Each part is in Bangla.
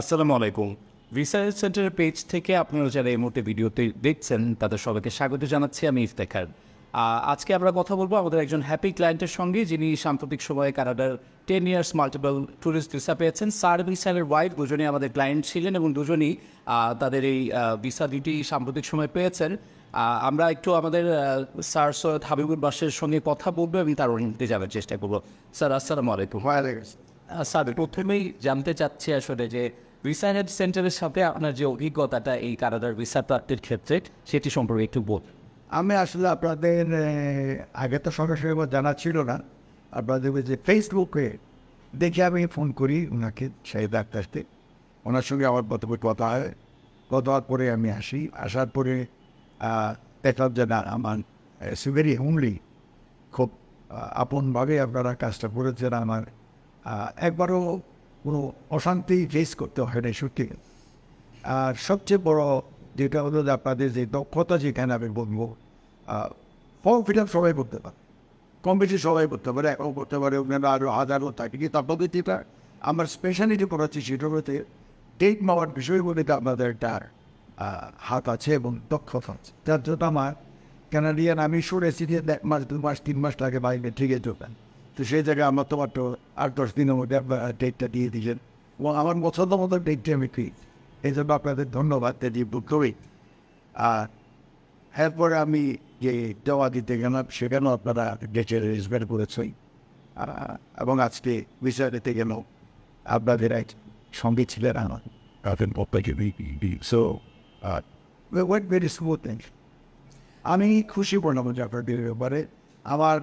আসসালামু আলাইকুম। রিসার্চ সেন্টারের পেজ থেকে আপনারা যারা এই মুহূর্তে ভিডিওতে দেখছেন তাদের সবাইকে স্বাগত জানাচ্ছি আমি ইফতেখার। আজকে আমরা কথা বলব আমাদের একজন হ্যাপি ক্লায়েন্টের সঙ্গে যিনি সাম্প্রতিক সময়ে কানাডার ten years multiple tourist visa পেয়েছেন। স্যার ভিসারের ওয়াইফ দুজনেই আমাদের ক্লায়েন্ট ছিলেন এবং দুজনই তাদের এই ভিসা দুটি সাম্প্রতিক সময় পেয়েছেন। আমরা একটু আমাদের স্যার সৈয়দ হাবিবুর বাসের সঙ্গে কথা বলব এবং তার অনুমতি যাওয়ার চেষ্টা করব। স্যার আসসালামু আলাইকুম। স্যার প্রথমেই জানতে চাচ্ছি আসলে যে ভিসা হেড সেন্টারের সাথে আপনার যে অভিজ্ঞতাটা এই কানাডার ভিসা প্রাপ্তির ক্ষেত্রে, সেটি সম্পর্কে একটু বল আমি আসলে আপনাদের আগে তো সরাসরি আমার জানা ছিল না। আপনাদের যে ফেসবুকে দেখে আমি ফোন করি ওনাকে সেই ডাক্তারতে ওনার সঙ্গে আমার প্রথমে কথা হয়। কথা হওয়ার পরে আমি আসি। আসার পরে দেখলাম যে না, আমার সুভেরি হোমলি খুব আপনভাবে আপনারা কাজটা করেছেন। আমার একবারও কোনো অশান্তি ফেস করতে হয় না সত্যি। আর সবচেয়ে বড় যেটা হলো যে আপনাদের যে দক্ষতা যেখানে আমি বলব ফর্ম ফিল আপ সবাই করতে পারে। কম বেশি সবাই করতে পারে এখন করতে পারে ওখানে আরও হাজারও থাকে। কিন্তু আপনাদের যেটা আমার স্পেশালিটি করাচ্ছি সেটা হতে টেক নেওয়ার বিষয়গুলিতে আপনাদের একটা হাত আছে এবং দক্ষতা আছে। যার জন্য আমার কানাডিয়ান আমি শুনেছি যে এক মাস, দু মাস, তিন মাস লাগে বাইরে ঠিকই চলবেন তো সেই জায়গায় আমার তোমার তো আট দশ দিনের মধ্যে আপনার ডেটটা দিয়ে দিলেন। এবং আমার পছন্দ মতো ডেটটা আমি ঠিক এই জন্য আপনাদের ধন্যবাদ যে বুকই আর এরপরে আমি যে দেওয়া দিতে গেলাম সেখানেও আপনারা ডেটের রেসপেক্ট করেছেন। এবং আজকে বিষয় দিতে গেলেও আপনাদের এক সঙ্গে ছিলেন আমার। সো ওয়েট ভেরি স্মুথ আমি খুশি পড়লাম যে আপনাদের ব্যাপারে। আমার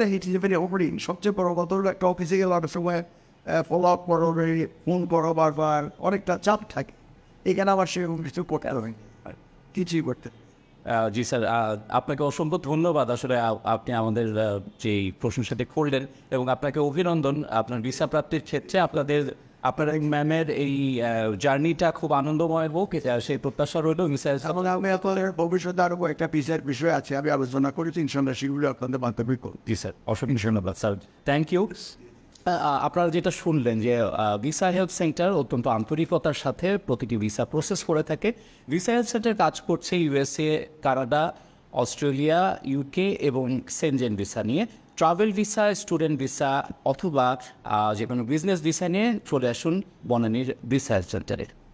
ভেরি ওপরিং সবচেয়ে বড় কথা হলো একটা অফিসে গেলে অনেক সময় ফলো আপ করো ফোন করো বারবার, অনেকটা চাপ থাকে। এখানে আমার সেরকম কিছু করতে হয় কিছুই করতে জি স্যার আপনাকে অসংখ্য ধন্যবাদ। আসলে আপনি আমাদের যে প্রশংসাটি করলেন এবং আপনাকে অভিনন্দন। আপনার ভিসা প্রাপ্তির ক্ষেত্রে আপনাদের আপনার এই ম্যামের এই জার্নিটা খুব আনন্দময় হোক এটা সেই প্রত্যাশা রইল ভিসা এবং আমি আপনাদের ভবিষ্যতে আরও একটা পিসের বিষয় আছে আমি আলোচনা করেছি ইনশাল্লাহ সেগুলো আপনাদের মাধ্যমে করব। জি স্যার। অসংখ্য ধন্যবাদ স্যার। থ্যাংক ইউ আপনারা যেটা শুনলেন যে ভিসা হেলথ সেন্টার অত্যন্ত আন্তরিকতার সাথে প্রতিটি ভিসা প্রসেস করে থাকে। ভিসা হেলথ সেন্টার কাজ করছে ইউএসএ কানাডা অস্ট্রেলিয়া ইউকে এবং সেনজেন ভিসা নিয়ে। ট্রাভেল ভিসা স্টুডেন্ট ভিসা অথবা যে কোনো বিজনেস ভিসা নিয়ে চলে আসুন বনানীর ভিসা সেন্টারের সেন্টারে